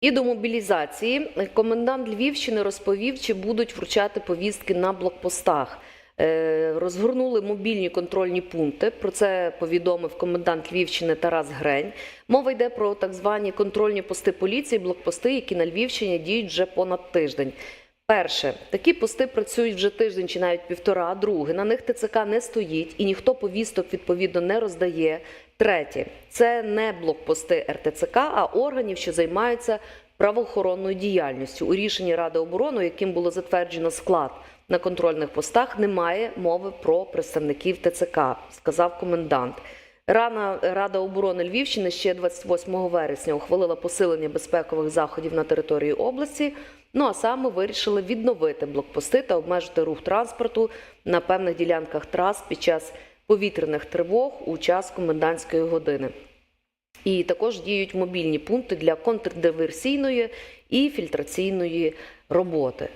І до мобілізації комендант Львівщини розповів, чи будуть вручати повістки на блокпостах. Е, Розгорнули мобільні контрольні пункти. Про це повідомив комендант Львівщини Тарас Грень. Мова йде про так звані контрольні пости поліції, блокпости, які на Львівщині діють вже понад тиждень. Перше, такі пости працюють вже тиждень чи навіть півтора. Друге, на них ТЦК не стоїть і ніхто повісток відповідно не роздає. Третє, це не блокпости РТЦК, а органів, що займаються правоохоронною діяльністю. У рішенні Ради оборони, яким було затверджено склад на контрольних постах, немає мови про представників ТЦК, сказав комендант. Рана Рада оборони Львівщини ще 28 вересня ухвалила посилення безпекових заходів на території області. Ну а саме вирішили відновити блокпости та обмежити рух транспорту на певних ділянках трас під час повітряних тривог у час комендантської години. І також діють мобільні пункти для контрдиверсійної і фільтраційної роботи.